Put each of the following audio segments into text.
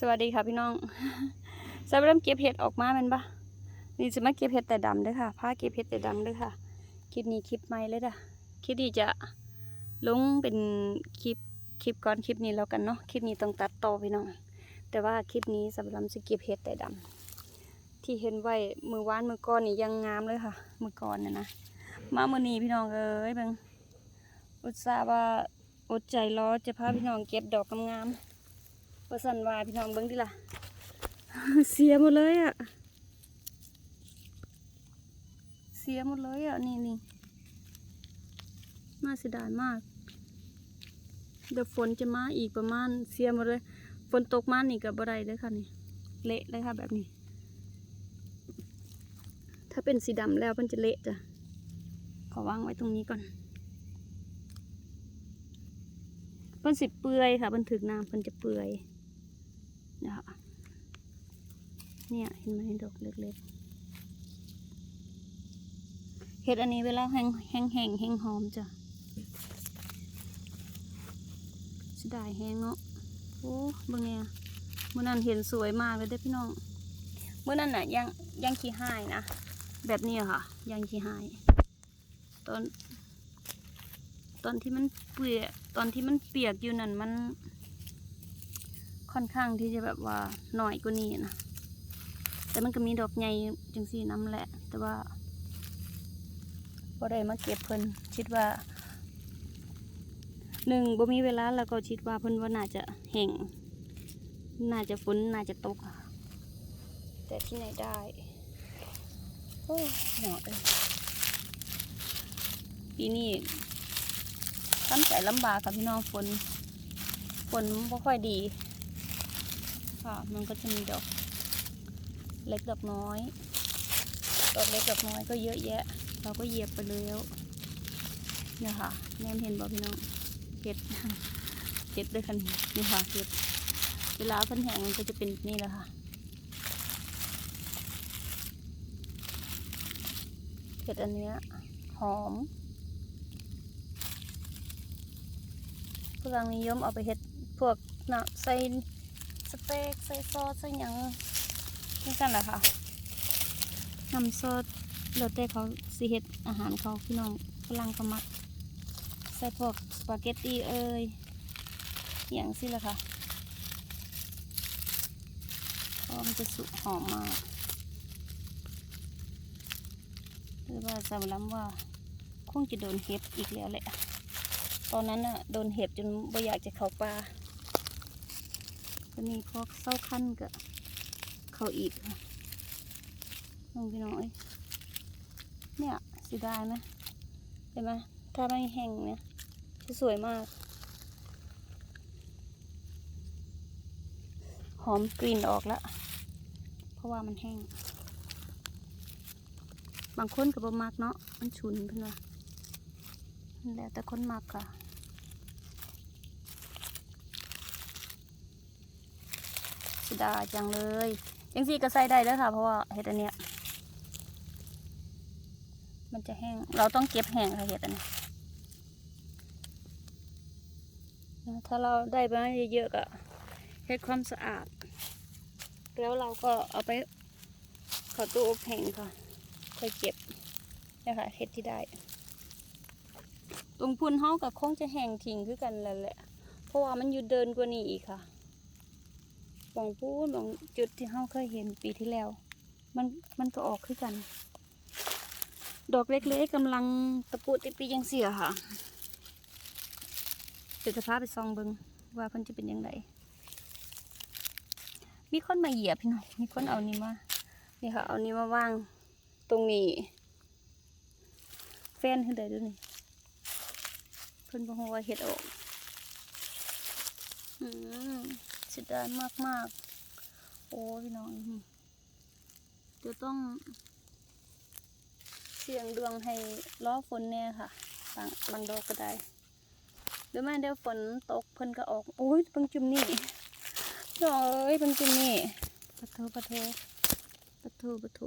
สวัสดีค่ะพี่น้องสำหรับเก็บเห็ดออกมาแมันปะนี่จะมาเก็บเห็ดแต่ดำด้วยค่ะผ้าเก็บเห็ดแต่ดำด้วยค่ะ คลิปนี้คลิปใหม่เลยจ้ะคลิปนี้จะลงเป็นคลิปคลิปก่อนคลิปนี้แล้วกันเนาะ คลิปนี้ต้องตัดต่อพี่น้อง แต่ว่าคลิปนี้สำหรับจะเก็บเห็ดแต่ดำที่เห็นไว้มือวานมือก่อนนี่ยังงามเลยค่ะ มือก่อนเนี่ยนะ มามือนี้พี่น้องเอ้ยเบิงอุตส่าห์ว่าอดใจรอจะพาพี่น้องเก็บดอกงามๆ ประสันวาพี่น้องเบิ้งดิล่ะ เสียหมดเลยอะ เสียหมดเลยอะ นี่นี่น่าเสียดายมาก เดี๋ยวฝนจะมาอีกประมาณเสียหมดเลย ฝนตกมานี่กับบ่ได้เลยค่ะนี่ เละเลยค่ะแบบนี้ ถ้าเป็นสีดำแล้วมันจะเละจ้ะ ขอวางไว้ตรงนี้ก่อนเพิ่นสิเปื่อยค่ะเพิ่นถึกน้ำเพิ่นจะเปื่อย นะคะเนี่ยเห็นไหมดอกเล็กๆเห็ดอันนี้เวลาแห้งแห้งแห้งแห้งหอมจ้ะสดายแห้งเนาะโอ้บางเนี่ยเมื่อนั้นเห็นสวยมากเลยเด้พี่น้องเมื่อนั้นน่ะยังยังขี้หายนะแบบนี้อะค่ะยังขี้หายตอนตอนที่มันเปียกตอนที่มันเปียกอยู่นั่นมัน ค่อนข้างที่จะแบบว่าหน่อยกว่านี้นะ แต่มันก็มีดอกใหญ่จังสี่น้ำแหละ แต่ว่าพอได้มาเก็บเพิ่นคิดว่าหนึ่งบ่มีเวลาแล้วก็คิดว่าเพิ่นว่าน่าจะแห้งน่าจะฝนน่าจะตก แต่ที่ไหนได้โอ้ยหนอเลยปีนี้ตั้งใจลำบากค่ะพี่น้องฝนฝนไม่ค่อยดี ค่ะ มันก็จะมีดอก เล็กดอกน้อย ดอกเล็กดอกน้อยก็เยอะแยะ เราก็เหยียบไปแล้วเนี่ยค่ะแนมเห็นบ่พี่น้องเห็ดเห็ดด้วยกันนี่ค่ะเห็ดเวลาเพันแห้งมันก็จะเป็นนี่แหละค่ะเห็ดอันเนี้ยหอมฝรั่งนิยมเอาไปเห็ดพวกนาะใส่ สเต็กใส่ซอสใส่หยังนี่กันแหละค่ะน้ำซอสแล้วแต่เขาสิเห็ดอาหารเขาพี่น้องฝรั่งเขามักใส่พวกสปาเกตตีเอ้ยอย่างสิละค่ะเพราะมันจะสุกหอมมากหรือว่าสำลับว่าคงจะโดนเห็บอีกแล้วแหละ ตอนนั้นน่ะโดนเห็บจนไม่อยากจะเข้าป่า ก็มีพวกเศร้าขั้นกับเขาอีกค่ะน้องพี่น้องเอ้ยเนี่ยสีดายไหมเห็นไหมถ้าไม่แห้งเนี่ยจะสวยมาก หอมกลิ่นออกแล้ว เพราะว่ามันแห้ง บางคนก็บ่มักเนาะมันฉุนเพิ่นว่านั่นแหละแต่คนมักค่ะ สิดาจังเลยจังซี่ก็ใส่ได้แล้วค่ะ เพราะว่าเห็ดอันเนี้ยมันจะแห้ง เราต้องเก็บแห้งค่ะเห็ดอันนี้ถ้าเราได้มาเยอะๆก็เฮ็ดความสะอาด แล้วเราก็เอาไปข้าตู้อบแห้งค่ะค่อยเก็บนะคะเห็ดที่ได้ ตรงพุ่นเฮากับคงจะแห้งทิ้งคือกันแหละแหละ เพราะว่ามันอยู่เดินกว่านี้อีกค่ะ บองพูนบองจุดที่เฮาเคยเห็นปีที่แล้ว มันมันก็ออกคือกัน ดอกเล็กๆกำลังตะปุติปียังเสียค่ะเดี๋ยวจะพาไปซองเบิงว่าเพิ่นจะเป็นยังไงมีคนมาเหยียบพี่น้องมีคนเอานี่มานี่ค่ะ เอานี้มาวางตรงนี้แฟนขึ้นได้ด้วยนี่เพิ่นบอกว่าเห็ดออกอืม สียดายมากมากๆ โอ้พี่น้องนี่จะต้อง เสี่ยงดวงให้ล้อฝนแน่ค่ะบางบางดอกก็ได้หรือไม่เดี๋ยวฝนตกเพิ่นก็ออก โอ้ยเพิ่งจุ่มนี่ดอกเอ้ยเพิ่งจุ่มนี่ปะโทปะโทปะโทปะโท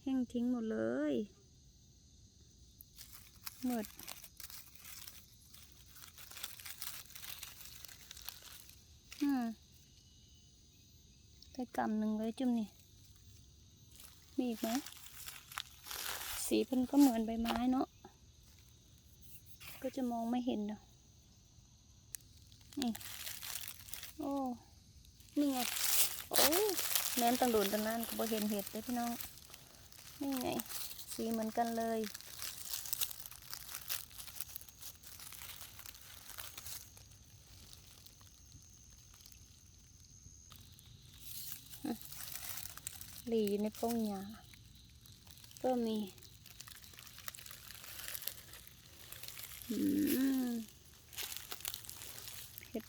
แห้งทิ้งหมดเลยหมด อืมได้กำหนึ่งเลยจุ่มนี่ มีอีกไหม สีเพิ่นก็เหมือนใบไม้เนาะ ก็จะมองไม่เห็นเนาะนี่ โอ้ นี่ไง โอ้แม้นตังโดนตังนั้นก็บ่เห็นเห็ดเลยพี่น้อง นี่ไง สีเหมือนกันเลย หลีอยู่ในพงหญ้าก็มีอืมเห็ด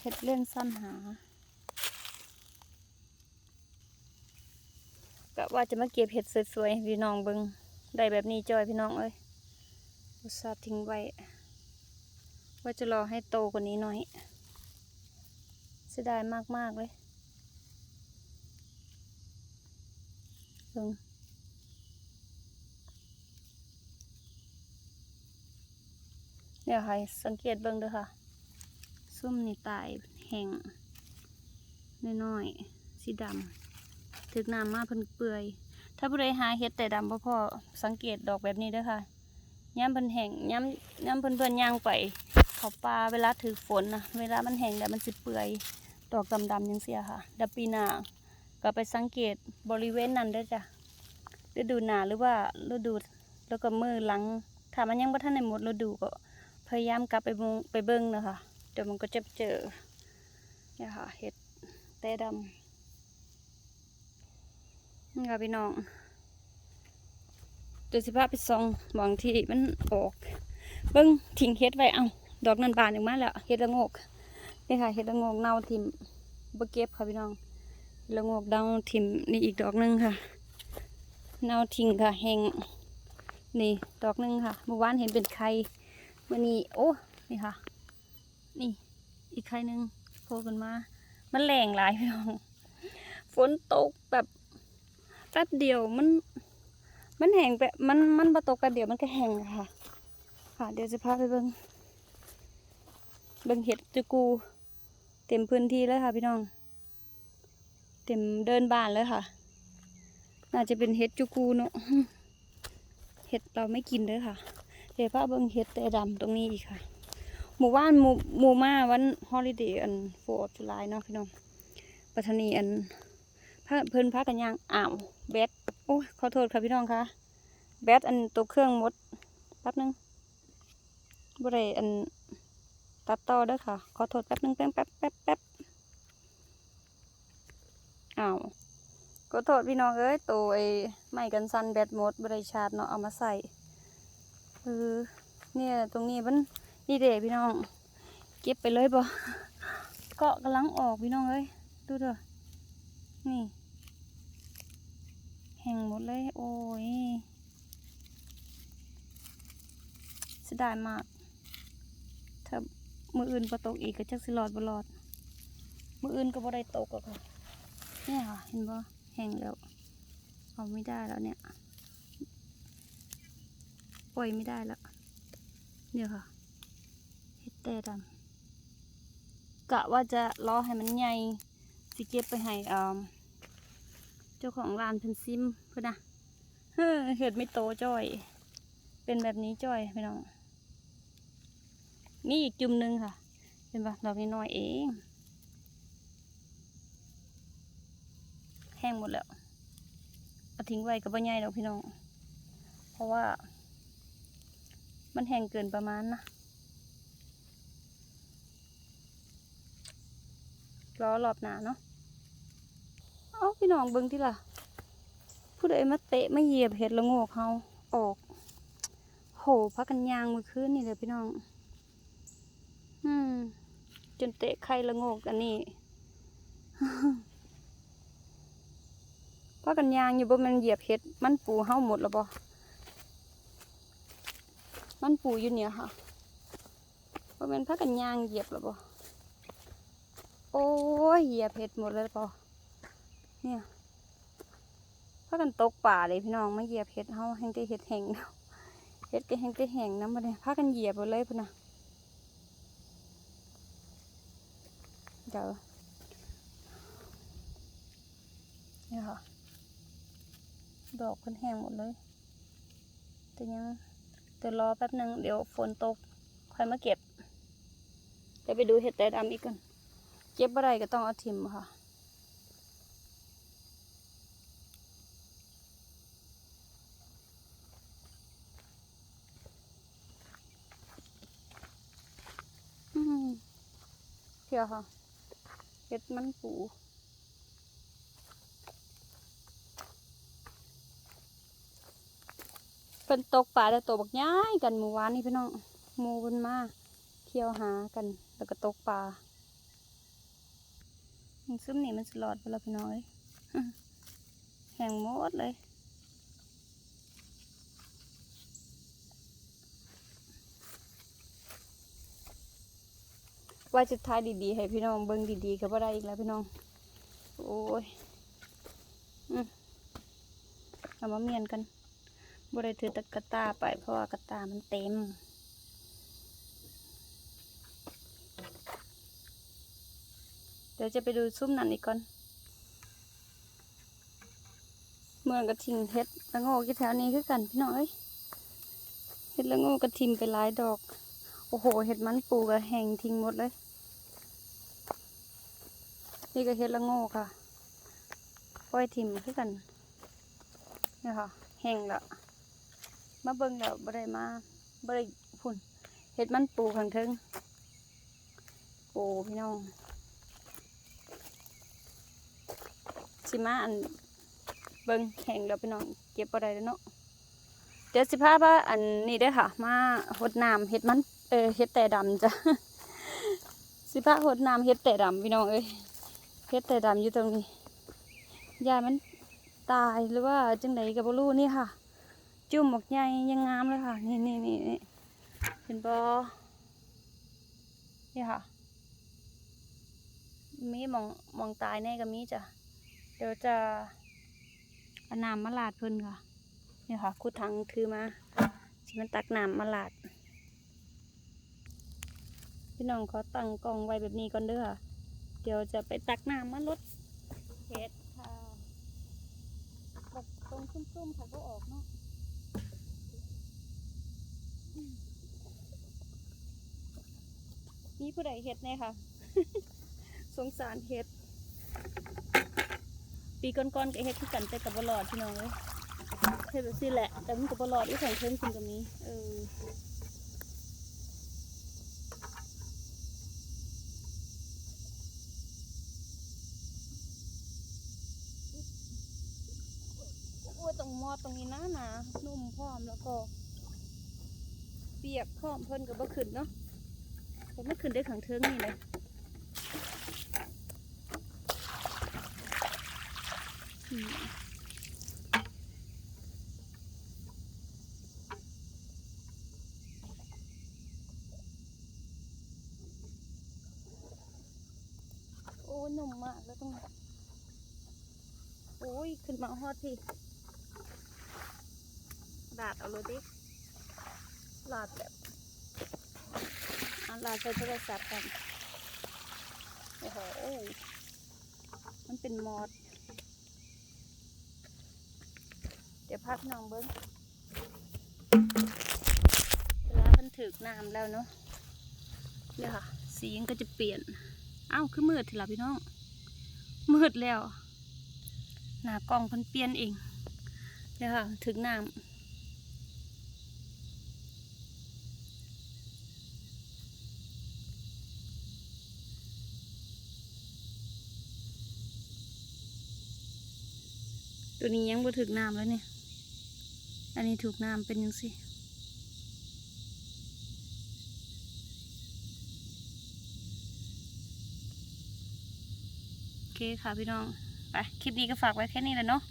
เห็ดเล่นซ้ำหากะว่าจะมาเก็บเห็ดสวยๆให้พี่น้องเบิงได้แบบนี้จอยพี่น้องเอ้ยอุตส่าห์ทิ้งไว้ ว่าจะรอให้โตกว่านี้หน่อยเสียดายมากๆเลย เบิ่งเดี๋ยวให้สังเกตเบิ่งเด้อค่ะส้มนี่ตายแห้งน้อยๆสีดำถึกน้ำมาเพิ่นเปื่อย ถ้าผู้ใดหาเห็ดแต่ดำบ่พอสังเกตดอกแบบนี้เด้อค่ะย้ำเพิ่นแห้งย้ำย้ำเพิ่นเพิ่นย่างไปเขาปลาเวลาถือฝนนะเวลามันแห้งแล้วมันสิเปื่อย ดอกดำๆยังเสียค่ะเดับปีหน้า ก็ไปสังเกตบริเวณนั้นเด้จ้ะฤดูหนาหรือว่าฤดูแล้วก็มือหลังถ้ามันยังบ่ทันในหมดฤดูก็พยายามกลับไปมงไปเบิ่งนะคะเดี๋ยวมันก็จะเจอเนี่ยค่ะเห็ดแต่ดำนี่ค่ะพี่น้องเดี๋ยวสิพาไปส่องบางที่มันออก เบิ่งทิ้งเห็ดไว้เอาดอกนันบานออกมาแล้วเห็ดละงกนี่ค่ะเห็ดละงกเน่าทิ่มบ่เก็บค่ะพี่น้อง ละโงกเน่าทิ่มนี่อีกดอกหนึงค่ะเนาทิ้งค่ะแห้งนี่ดอกหนึงค่ะเมื่อวานเห็นเป็นไข่มื่อนี้โอ้นี่ค่ะ นี่อีกไข่หนึ่งโผล่ขึ้นมา มันแรงหลายพี่น้องฝนตกแบบแป๊บเดียวมัน มันแห้งแบบมันมันมาตกแป๊บเดียวมันก็แห้งค่ะ ค่ะ เดี๋ยวจะพาไปเบิงเบิงเห็ดจุกู เต็มพื้นที่เลยค่ะพี่น้อง เต็มเดินบ้านเลยค่ะ น่าจะเป็นเห็ดจูกูเนาะเห็ดเราไม่กินเด้อค่ะเดี๋ยวพ่อเบิ่งเห็ดแต่ดำตรงนี้อีกค่ะ หมู่บ้านหมู่หมู่มาวันฮอลิเดย์อันโฟร์จุลายเนาะพี่น้องปัทนีอันพเพิ่นพากันย่างอ้าวแบตโอ้ยขอโทษค่ะพี่น้องค่ะแบตอันตัวเครื่องมดแป๊บนึงบ่ได้อันตัดต่อเด้อค่ะ ขอโทษแป๊บนึงแป๊บแป๊บแป๊บ อ้าวขอโทษพี่น้องเอ้ยตัวไอ้ไม้กันสันแบตหมดบริชาร์จเนาะเอามาใส่เออเนี่ยตรงนี้มันนี่เด้พี่น้อง เก็บไปเลยบ่เกาะกำลังออกพี่น้องเอ้ยดูเถอะนี่ แห้งหมดเลย โอ้ยเสียดายมาก ถ้ามืออื่นบ่ตกอีกก็จักสิรอดบ่รอด มืออื่นก็บ่ได้ตกหรอกค่ะ เนี่ยค่ะเห็นบ่แห้งแล้วเอาไม่ได้แล้วเนี่ย ปล่อยไม่ได้แล้วเนี่ยค่ะเฮ็ดแต่ดำกะว่าจะรอให้มันใหญ่สิเก็บไปให้เจ้าของร้านเพิ่นซิมเพิ่นนะเห็ดไม่โตจ้อย เป็นแบบนี้จ้อยพี่น้องนี่อีกจุ่มหนึงค่ะ เป็นปะดอกน้อยเอง แห้งหมดแล้วเอาทิ้งไว้กับใบใหญ่ดอกพี่น้อง เพราะว่า มันแห้งเกินประมาณนะรอรอบหนาเนาะ เอาพี่น้องเบิ้งที่ล่ะ ผู้ใดมาเตะมาเหยียบเห็ดละโงกเขาออก โหพักกันยางมื่อคืนนี่เลยพี่น้อง อืม จนเตะไข่ละโงกอันนี้ พากันยางอยู่บ่มันเหยียบเห็ด มันปูเฮาหมดแล้วบ่มันปูอยู่เนี่ยค่ะบ่แม่นพากันยางเหยียบแล้วบ่โอ้ยเหยียบเห็ดหมดเลยบ่เนี่ยพากันตกป่าเลยพี่น้องมาเหยียบเห็ดเฮาแห้งได้เห็ดแห้งแล้วเห็ดก็แห้งได้แห้งนำบ่ได้พากันเหยียบหมดเลยพุ่นน่ะเดี๋ยวนี่ค่ะ ดอกเพิ่นแห้งหมดเลย แต่ยังเดี๋ยวรอแป๊บหนึ่งเดี๋ยวฝนตก ค่อยมาเก็บเดี๋ยวไปดูเห็ดแต่ดำอีกก่อนเก็บอะไรก็ต้องเอาทิมค่ะอืมเที่ยวค่ะเห็ดมันปู เป็นตกปลาแต่ตัวบักย้ายกันเมื่อวานนี่พี่น้องหมูเพิ่นมาเที่ยวหากันแล้วก็ตกปลาซุ่มนี่มันสลอดไปแล้วพี่น้องเอ้ยแห้งหมดเลยว่าจะทายดีๆ ให้พี่น้องเบิ่งดีๆก็บ่ได้อีกแล้วพี่น้อง โอ้ย อืมเอามาเมียนกัน บ่ได้ถือตะกตาไป เพราะว่ากระตามันเต็ม เดี๋ยวจะไปดูซุ้มนั่นอีกก่อน เมืองกระทิงเฮ็ดละโง่กี่แถวนี้คือกันพี่น้องเอ้ยเฮ็ดละโง่กระทิมไปหลายดอก โอ้โหเห็ดมันปูกระแหงทิ้งหมดเลย นี่ก็เห็ดละโง่ค่ะปล่อยทิมคือกันนี่ค่ะแห้งล้ว มาเบิ่งแล้วบ่ได้มาบ่ได้พุ่นเห็ดมันปูข้างเทิงโอ้พี่น้องสิมาอันเบิ่งแห้งแล้วพี่น้องเก็บบ่ได้แล้วเนาะเดี๋ยวสิพาว่าอันนี้เด้ค่ะ มาหดน้ำเห็ดมันเออเห็ดแต่ดำจ้ะสิพาหดน้ำเห็ดแต่ดำพี่น้องเอ้ยเห็ดแต่ดำอยู่ตรงนี้ยามันตายหรือว่าจังไดกับบ่รู้นี่ค่ะ จุ่มออกใหญ่ยังงามเลยค่ะ นี่นี่นี่เห็นบ่นี่ค่ะ มีมองมองตายแน่ก็มีจ้ะ เดี๋ยวจะเอาน้ำมาลาดเพิ่นค่ะ นี่ค่ะคุดถังถือมาสิมันตักน้ำมาลาด พี่น้องขอตั้งกล้องไว้แบบนี้ก่อนเด้อค่ะ เดี๋ยวจะไปตักน้ำมาลดเห็ดค่ะแบบตรงซุ่มๆค่ะก็ออกเนาะอืม มีผู้ใดเห็ดแน่ค่ะ สงสารเห็ด ปีก่อนๆก็เห็ดที่กันแต่กับบลอดพี่น้องเลยเฮ็ดแบบนี้แหละ แต่มันก็บ่รอดอีกของเพิ่มขึ้นกับนี้ เออตรงมอตรงนี้นะนานุ่มพร้อมแล้วก็ เปียกพร้อมเพิ่นก็บ่ขึ้นเนาะ เพิ่นไม่ขึ้นได้ขังเทิงนี่เลยโอ้หนุ่มมากแล้วตรงนี้โอ้ย ขึ้นมาฮอดที่ลาดเอาเลยดิหลาดแบบ อะลาใช้โทรศัพท์กันโอ้โหมันเป็นมอด เดี๋ยวพักน้องเบิ้งเวลามันถึกน้ำแล้วเนาะเนี่ยค่ะ สีมันก็จะเปลี่ยน อ้าว คือมืดทีละพี่น้อง มืดแล้ว หน้ากล้องเพิ่นเปลี่ยนเองเดี๋ยวค่ะ ถึงน้ำ ตัวนี้ยังบ่ถึงน้ำแล้วเนี่ย อันนี้ถูกน้ำเป็นยังสิโอเคค่ะพี่น้อง ไป คลิปนี้ก็ฝากไว้แค่นี้แหละเนาะ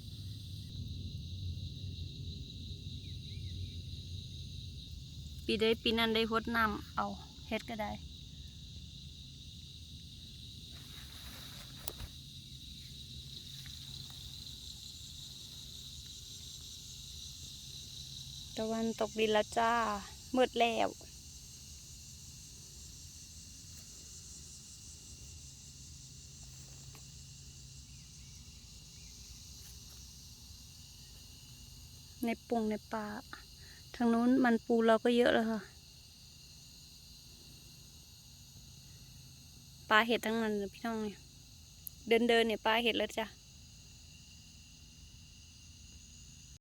ปีใดปีนั้นได้พดน้ำเอาเฮ็ดก็ได้ ตะวันตกดินแล้วจ้า มืดแล้วในปุงในป่า ทางนู้นมันปูเราก็เยอะเลยค่ะ ปลาเห็ดทั้งนั้นพี่น้องเนี่ย เดินเดินเนี่ยปลาเห็ดแล้วจ้ะ